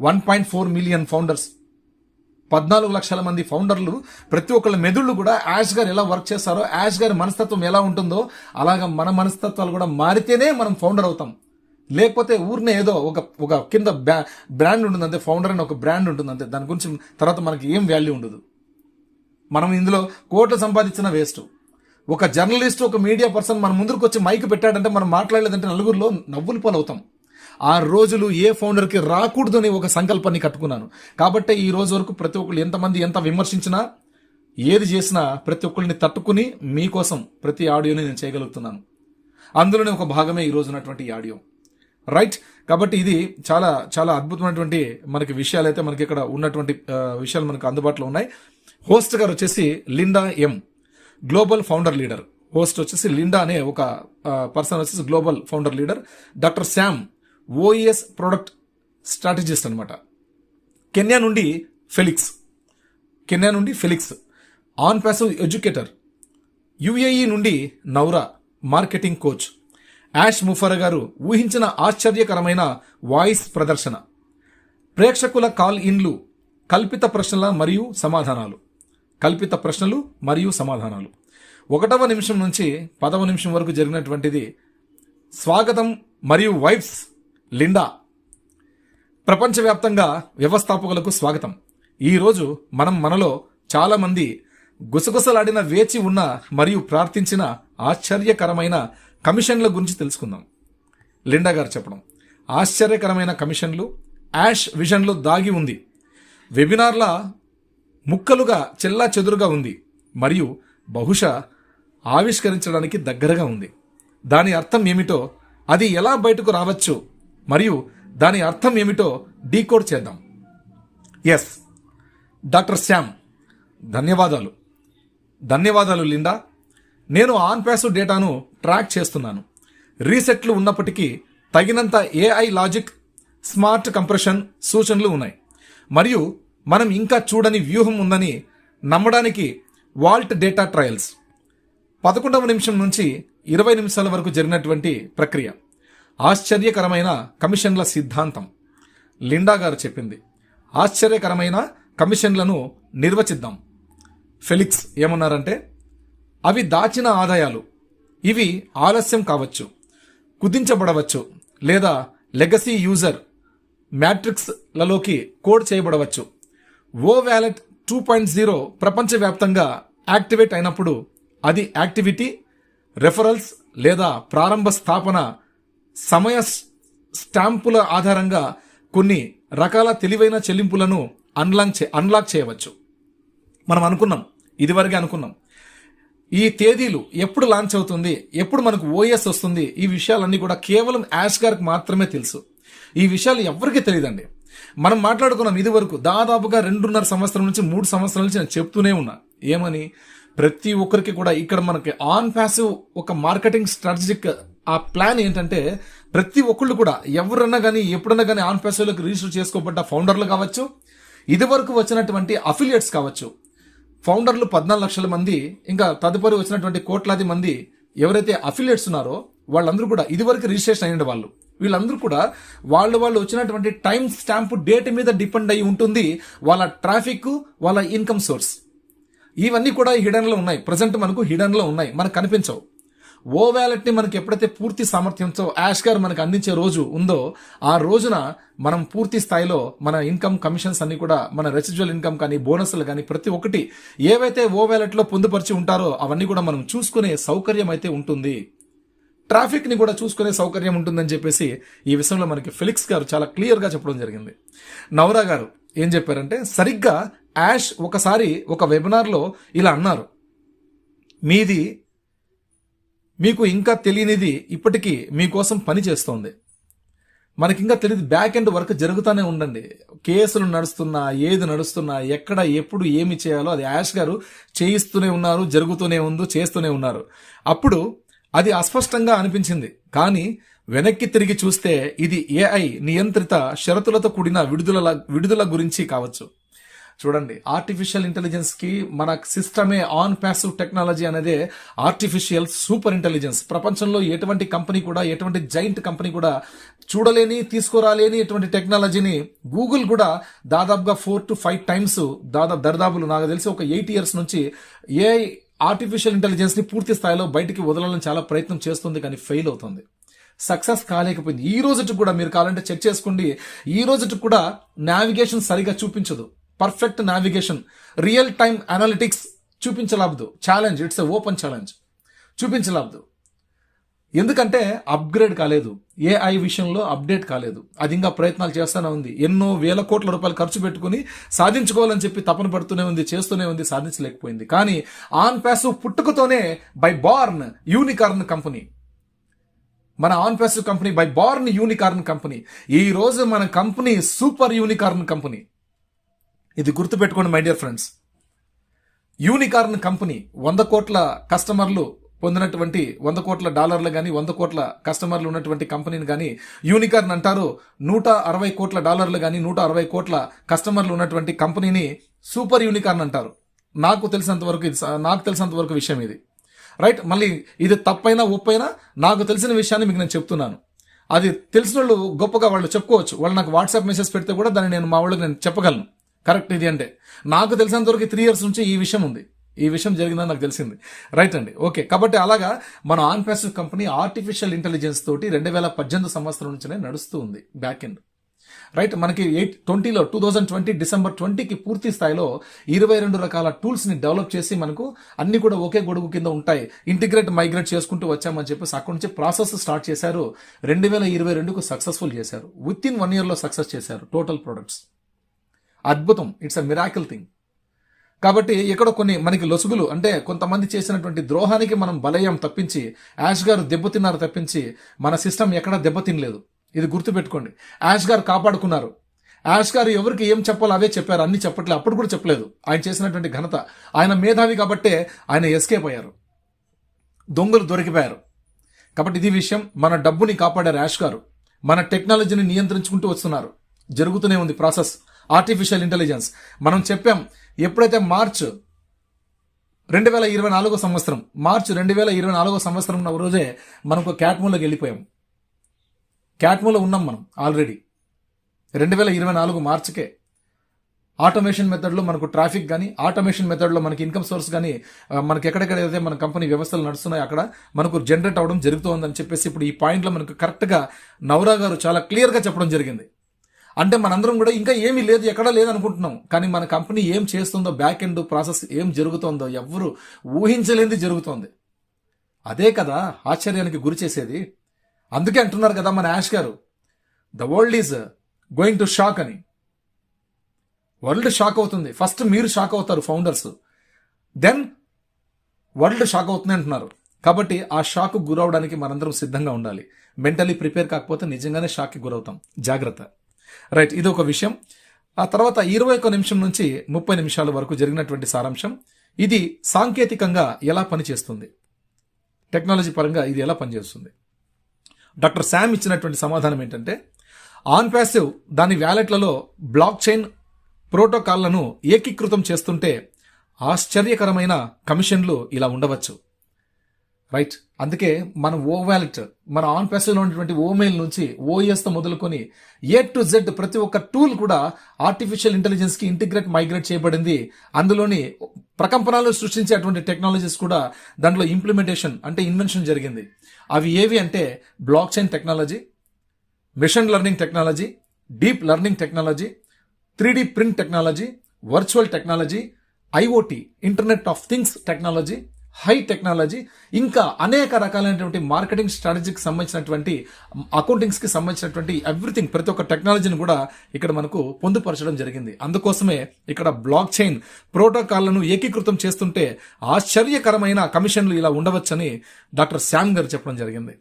One point four million founders. పద్నాలుగు లక్షల మంది ఫౌండర్లు ప్రతి ఒక్కళ్ళ మెదుళ్ళు కూడా యాష్ గారు ఎలా వర్క్ చేస్తారో యాష్ గారి మనస్తత్వం ఎలా ఉంటుందో అలాగా మన మనస్తత్వాలు కూడా మారితేనే మనం ఫౌండర్ అవుతాం. లేకపోతే ఊరినే ఏదో ఒక ఒక కింద బ్రాండ్ ఉంటుంది అంతే ఫౌండర్ అని ఒక బ్రాండ్ ఉంటుంది అంతే దాని గురించి తర్వాత మనకి ఏం వాల్యూ ఉండదు. మనం ఇందులో కోట్లు సంపాదించిన వేస్ట్. ఒక జర్నలిస్ట్ ఒక మీడియా పర్సన్ మన ముందుకు వచ్చి మైక్ పెట్టాడంటే మనం మాట్లాడలేదంటే నలుగురిలో నవ్వులు పాలవుతాం. ఆ రోజులు ఏ ఫౌండర్కి రాకూడదు అనే ఒక సంకల్పాన్ని కట్టుకున్నాను. కాబట్టి ఈ రోజు వరకు ప్రతి ఒక్కరు ఎంతమంది ఎంత విమర్శించినా ఏది చేసినా ప్రతి ఒక్కరిని తట్టుకుని మీకోసం ప్రతి ఆడియోని నేను చేయగలుగుతున్నాను. అందులోనే ఒక భాగమే ఈ రోజు ఉన్నటువంటి ఆడియో. రైట్ కాబట్టి ఇది చాలా చాలా అద్భుతమైనటువంటి మనకి విషయాలు అయితే మనకి ఇక్కడ ఉన్నటువంటి విషయాలు మనకు అందుబాటులో ఉన్నాయి. హోస్ట్ గారు వచ్చేసి Linda M global founder leader host వచ్చేసి లిండా అనే ఒక పర్సన్ వచ్చేసి global founder leader doctor Sam OES product strategist అనమాట కెన్యా నుండి ఫెలిక్స్. కెన్యా నుండి Felix. On passive educator. UAE నుండి Noura marketing coach. Ash Mufareh గారు ఊహించిన ఆశ్చర్యకరమైన వాయిస్ ప్రదర్శన. ప్రేక్షకుల కాల్ ఇన్లు కల్పిత ప్రశ్నల మరియు సమాధానాలు. కల్పిత ప్రశ్నలు మరియు సమాధానాలు. ఒకటవ నిమిషం నుంచి పదవ నిమిషం వరకు జరిగినటువంటిది స్వాగతం మరియు వైబ్స్ లిండా ప్రపంచవ్యాప్తంగా వ్యవస్థాపకులకు స్వాగతం. ఈరోజు మనం మనలో చాలామంది గుసగుసలాడిన వేచి ఉన్న మరియు ప్రార్థించిన ఆశ్చర్యకరమైన కమిషన్ల గురించి తెలుసుకుందాం. లిండా గారు చెప్పడం ఆశ్చర్యకరమైన కమిషన్లు యాష్ విజన్లో దాగి ఉంది. వెబినార్ల ముక్కలుగా చెల్లా చెదురుగా ఉంది మరియు బహుశా ఆవిష్కరించడానికి దగ్గరగా ఉంది. దాని అర్థం ఏమిటో అది ఎలా బయటకు రావచ్చు మరియు దాని అర్థం ఏమిటో డీకోడ్ చేద్దాం. ఎస్ డాక్టర్ శ్యామ్ ధన్యవాదాలు. ధన్యవాదాలు లిండా. నేను ఆన్ ప్యాసివ్ డేటాను ట్రాక్ చేస్తున్నాను. రీసెట్లు ఉన్నప్పటికీ తగినంత ఏఐ లాజిక్ స్మార్ట్ కంప్రెషన్ సూచనలు ఉన్నాయి. మరియు మనం ఇంకా చూడని వ్యూహం ఉందని నమ్మడానికి వాల్ట్ డేటా ట్రయల్స్. పదకొండవ నిమిషం నుంచి ఇరవై నిమిషాల వరకు జరిగినటువంటి ప్రక్రియ. ఆశ్చర్యకరమైన కమిషన్ల సిద్ధాంతం. లిండా గారు చెప్పింది. ఆశ్చర్యకరమైన కమిషన్లను నిర్వచిద్దాం. ఫెలిక్స్ ఏమన్నారంటే అవి దాచిన ఆదాయాలు. ఇవి ఆలస్యం కావచ్చు కుదించబడవచ్చు లేదా లెగసీ యూజర్ మ్యాట్రిక్స్లలోకి కోడ్ చేయబడవచ్చు. O wallet two point zero ప్రపంచవ్యాప్తంగా యాక్టివేట్ అయినప్పుడు అది యాక్టివిటీ రెఫరల్స్ లేదా ప్రారంభ స్థాపన సమయ స్టాంపుల ఆధారంగా కొన్ని రకాల తెలివైన చెల్లింపులను అన్లాక్ చే అన్లాక్ చేయవచ్చు. మనం అనుకున్నాం. ఇదివరకే అనుకున్నాం. ఈ తేదీలు ఎప్పుడు లాంచ్ అవుతుంది ఎప్పుడు మనకు ఓఎస్ వస్తుంది ఈ విషయాలన్నీ కూడా కేవలం యాష్ గారికి మాత్రమే తెలుసు. ఈ విషయాలు ఎవరికీ తెలియదండి. మనం మాట్లాడుకున్నాం ఇది వరకు దాదాపుగా రెండున్నర సంవత్సరం నుంచి మూడు సంవత్సరాల నుంచి నేను చెప్తూనే ఉన్నా. ఏమని? ప్రతి ఒక్కరికి కూడా ఇక్కడ మనకి ఆన్ ప్యాసివ్ ఒక మార్కెటింగ్ స్ట్రాటజిక్ ఆ ప్లాన్ ఏంటంటే ప్రతి ఒక్కళ్ళు కూడా ఎవరన్నా కానీ ఎప్పుడన్నా కానీ ఆన్ ప్యాసివ్లోకి రిజిస్టర్ చేసుకోబడ్డ ఫౌండర్లు కావచ్చు ఇది వరకు వచ్చినటువంటి అఫిలియేట్స్ కావచ్చు. ఫౌండర్లు పద్నాలుగు లక్షల మంది ఇంకా తదుపరి వచ్చినటువంటి కోట్లాది మంది ఎవరైతే అఫిలియేట్స్ ఉన్నారో వాళ్ళందరూ కూడా ఇదివరకు రిజిస్ట్రేషన్ అయిన వాళ్ళు. వీళ్ళందరూ కూడా వాళ్ళు వాళ్ళు వచ్చినటువంటి టైం స్టాంప్ డేట్ మీద డిపెండ్ అయి ఉంటుంది వాళ్ళ ట్రాఫిక్ వాళ్ళ ఇన్కమ్ సోర్స్ ఇవన్నీ కూడా హిడన్లో ఉన్నాయి. ప్రజెంట్ మనకు హిడెన్లో ఉన్నాయి. మనకు కనిపించవు. ఓ వ్యాలెట్ని మనకి ఎప్పుడైతే పూర్తి సామర్థ్యంతో యాష్ గారు మనకు అందించే రోజు ఉందో ఆ రోజున మనం పూర్తి స్థాయిలో మన ఇన్కమ్ కమిషన్స్ అన్ని కూడా మన రెసిడ్యువల్ ఇన్కమ్ కానీ బోనస్లు కానీ ప్రతి ఒక్కటి ఏవైతే ఓ వ్యాలెట్లో పొందుపరిచి ఉంటారో అవన్నీ కూడా మనం చూసుకునే సౌకర్యం అయితే ఉంటుంది. ట్రాఫిక్ని కూడా చూసుకునే సౌకర్యం ఉంటుందని చెప్పేసి ఈ విషయంలో మనకి ఫిలిక్స్ గారు చాలా క్లియర్గా చెప్పడం జరిగింది. నవరా గారు ఏం చెప్పారంటే సరిగ్గా యాష్ ఒకసారి ఒక వెబినార్లో ఇలా అన్నారు. మీది మీకు ఇంకా తెలియనిది ఇప్పటికీ మీకోసం పని చేస్తోంది. మనకి ఇంకా తెలియదు బ్యాక్ ఎండ్ వర్క్ జరుగుతూనే ఉండండి. కేసులు నడుస్తున్నా ఏది నడుస్తున్నా ఎక్కడ ఎప్పుడు ఏమి చేయాలో అది యాష్ గారు చేయిస్తూనే ఉన్నారు జరుగుతూనే ఉందో చేస్తూనే ఉన్నారు. అప్పుడు అది అస్పష్టంగా అనిపించింది. కానీ వెనక్కి తిరిగి చూస్తే ఇది ఏఐ నియంత్రిత షరతులతో కూడిన విడుదల విడుదల గురించి కావచ్చు. చూడండి ఆర్టిఫిషియల్ ఇంటెలిజెన్స్కి మన సిస్టమే ఆన్ ప్యాసివ్ టెక్నాలజీ అనేది ఆర్టిఫిషియల్ సూపర్ ఇంటెలిజెన్స్ ప్రపంచంలో ఎటువంటి కంపెనీ కూడా ఎటువంటి జైంట్ కంపెనీ కూడా చూడలేని తీసుకురాలేని ఎటువంటి టెక్నాలజీని గూగుల్ కూడా దాదాపుగా ఫోర్ టు ఫైవ్ టైమ్స్ దాదాపు దరిదాపులు. నాకు తెలిసి ఒక ఎయిట్ ఇయర్స్ నుంచి ఏ ఆర్టిఫిషియల్ ఇంటెలిజెన్స్ని పూర్తి స్థాయిలో బయటికి వదలాలని చాలా ప్రయత్నం చేస్తుంది కానీ ఫెయిల్ అవుతుంది. సక్సెస్ కాలేకపోయింది. ఈ రోజుకి కూడా మీరు కావాలంటే చెక్ చేసుకోండి. ఈ రోజుకి కూడా నావిగేషన్ సరిగా చూపించదు. Perfect navigation. Real time analytics చూపించలాబదు. Challenge it's a open challenge. చూపించలాబదు. ఎందుకంటే అప్గ్రేడ్ కాలేదు. ఏఐ విషయంలో అప్డేట్ కాలేదు. అది ఇంకా ప్రయత్నాలు చేస్తూనే ఉంది. ఎన్నో వేల కోట్ల రూపాయలు ఖర్చు పెట్టుకుని సాధించుకోవాలని చెప్పి తపన పడుతూనే ఉంది చేస్తూనే ఉంది సాధించలేకపోయింది. కానీ ఆన్ ప్యాసివ్ పుట్టుకతోనే బై బార్న్ యూనికార్న్ కంపెనీ. మన on passive company by born unicorn company. ఈ రోజు మన కంపెనీ సూపర్ యూనికార్న్ కంపెనీ. ఇది గుర్తుపెట్టుకోండి my dear friends unicorn company వంద కోట్ల కస్టమర్లు పొందినటువంటి వంద కోట్ల డాలర్లు కానీ వంద కోట్ల కస్టమర్లు ఉన్నటువంటి కంపెనీని కానీ యూనికార్న్ అంటారు. నూట అరవై కోట్ల డాలర్లు కానీ నూట అరవై కోట్ల కస్టమర్లు ఉన్నటువంటి కంపెనీని సూపర్ యూనికార్న్ అంటారు. నాకు తెలిసినంత వరకు ఇది నాకు తెలిసినంత వరకు విషయం ఇది. రైట్ మళ్ళీ ఇది తప్పైనా ఒప్పైనా నాకు తెలిసిన విషయాన్ని మీకు నేను చెప్తున్నాను. అది తెలిసిన వాళ్ళు గొప్పగా వాళ్ళు చెప్పుకోవచ్చు. వాళ్ళు నాకు వాట్సాప్ మెసేజ్ పెడితే కూడా దాన్ని నేను మా వాళ్ళకి నేను చెప్పగలను. కరెక్ట్ ఇది అంటే. నాకు తెలిసినంత వరకు త్రీ ఇయర్స్ నుంచి ఈ విషయం ఉంది. ఈ విషయం జరిగిందని నాకు తెలిసింది. రైట్ అండి. ఓకే కాబట్టి అలాగా మన on passive company artificial intelligence తోటి రెండు వేల పద్దెనిమిది సంవత్సరం నుంచినే నడుస్తూ ఉంది బ్యాక్ ఎండ్ రైట్ మనకి ఎయిట్ ట్వంటీలో టూ థౌజండ్ ట్వంటీ డిసెంబర్ ట్వంటీకి పూర్తి స్థాయిలో ఇరవై రెండు రకాల టూల్స్ని డెవలప్ చేసి మనకు అన్ని కూడా ఒకే గొడుగు కింద ఉంటాయి. ఇంటిగ్రేట్ మైగ్రేట్ చేసుకుంటూ వచ్చామని చెప్పేసి అక్కడి నుంచి ప్రాసెస్ స్టార్ట్ చేశారు. రెండు వేల ఇరవై రెండుకు సక్సెస్ఫుల్ చేశారు. విత్ ఇన్ వన్ ఇయర్లో సక్సెస్ చేశారు టోటల్ ప్రొడక్ట్స్ అద్భుతం. ఇట్స్ అ మిరాకిల్ థింగ్ కాబట్టి ఇక్కడ కొన్ని మనకి లొసుగులు అంటే కొంతమంది చేసినటువంటి ద్రోహానికి మనం బలయం తప్పించి యాష్ గారు దెబ్బతిన్నారు తప్పించి మన సిస్టమ్ ఎక్కడా దెబ్బతినలేదు. ఇది గుర్తుపెట్టుకోండి. యాష్ గారు కాపాడుకున్నారు. యాష్ గారు ఎవరికి ఏం చెప్పాలో అవే చెప్పారు. అన్ని చెప్పట్లేదు అప్పుడు కూడా చెప్పలేదు. ఆయన చేసినటువంటి ఘనత. ఆయన మేధావి కాబట్టే ఆయన ఎస్కేప్ అయ్యారు. దొంగలు దొరికిపోయారు. కాబట్టి ఇది విషయం. మన డబ్బుని కాపాడారు యాష్ గారు. మన టెక్నాలజీని నియంత్రించుకుంటూ వస్తున్నారు. జరుగుతూనే ఉంది ప్రాసెస్ ఆర్టిఫిషియల్ ఇంటెలిజెన్స్ మనం చెప్పాం ఎప్పుడైతే మార్చ్ రెండు వేల ఇరవై నాలుగో సంవత్సరం మార్చ్ రెండు వేల ఇరవై నాలుగో సంవత్సరం ఉన్న రోజే మనకు క్యాట్మోలోకి వెళ్ళిపోయాం. క్యాట్మోలో ఉన్నాం మనం ఆల్రెడీ రెండు వేల ఇరవై నాలుగు మార్చ్కే ఆటోమేషన్ మెథడ్లో మనకు ట్రాఫిక్ కానీ ఆటోమేషన్ మెథడ్లో మనకి ఇన్కమ్ సోర్స్ కానీ ఆ, మనకి ఎక్కడెక్కడైతే మన కంపెనీ వ్యవస్థలు నడుస్తున్నాయో అక్కడ మనకు జనరేట్ అవడం జరుగుతుందని చెప్పేసి ఇప్పుడు ఈ పాయింట్లో మనకు కరెక్ట్గా నవరా గారు చాలా క్లియర్గా చెప్పడం జరిగింది. అంటే మనందరం కూడా ఇంకా ఏమీ లేదు ఎక్కడా లేదు అనుకుంటున్నాం. కానీ మన కంపెనీ ఏం చేస్తుందో బ్యాక్ ఎండ్ ప్రాసెస్ ఏం జరుగుతోందో ఎవ్వరు ఊహించలేనిది జరుగుతోంది. అదే కదా ఆశ్చర్యానికి గురి చేసేది. అందుకే అంటున్నారు కదా మన యాష్ గారు the world is going to shock అని. వరల్డ్ షాక్ అవుతుంది. ఫస్ట్ మీరు షాక్ అవుతారు ఫౌండర్స్. దెన్ వరల్డ్ షాక్ అవుతుంది అంటున్నారు. కాబట్టి ఆ షాక్ గురవడానికి మనందరం సిద్ధంగా ఉండాలి. మెంటలీ ప్రిపేర్ కాకపోతే నిజంగానే షాక్కి గురవుతాం. జాగ్రత్త. రైట్ ఇది ఒక విషయం. ఆ తర్వాత ఇరవై ఒక్క నిమిషం నుంచి ముప్పై నిమిషాల వరకు జరిగినటువంటి సారాంశం. ఇది సాంకేతికంగా ఎలా పనిచేస్తుంది? టెక్నాలజీ పరంగా ఇది ఎలా పనిచేస్తుంది? డాక్టర్ శామ్ ఇచ్చినటువంటి సమాధానం ఏంటంటే ఆన్ ప్యాసివ్ దాని వ్యాలెట్లలో బ్లాక్ చైన్ ప్రోటోకాల్లను ఏకీకృతం చేస్తుంటే ఆశ్చర్యకరమైన కమిషన్లు ఇలా ఉండవచ్చు. రైట్ అందుకే మన ఓ వ్యాలెట్ మన ఆన్ ప్యాసివ్లో ఉన్నటువంటి ఓమెయిల్ నుంచి ఓఎస్తో మొదలుకొని ఏ టు జెడ్ ప్రతి ఒక్క టూల్ కూడా ఆర్టిఫిషియల్ ఇంటెలిజెన్స్కి ఇంటిగ్రేట్ మైగ్రేట్ చేయబడింది. అందులోని ప్రకంపనలు సృష్టించేటువంటి టెక్నాలజీస్ కూడా దాంట్లో ఇంప్లిమెంటేషన్ అంటే ఇన్వెన్షన్ జరిగింది. అవి ఏవి అంటే blockchain technology machine learning technology deep learning technology three print technology virtual technology IoT internet of things technology high technology ఇంకా అనేక రకాలైనటువంటి మార్కెటింగ్ స్ట్రాటజీకి సంబంధించినటువంటి అకౌంటింగ్స్కి సంబంధించినటువంటి ఎవ్రీథింగ్ ప్రతి ఒక్క టెక్నాలజీని కూడా ఇక్కడ మనకు పొందుపరచడం జరిగింది. అందుకోసమే ఇక్కడ బ్లాక్ చైన్ ప్రోటోకాల్లను ఏకీకృతం చేస్తుంటే ఆశ్చర్యకరమైన కమిషన్లు ఇలా ఉండవచ్చని డాక్టర్ శ్యామ్ గారు చెప్పడం జరిగింది.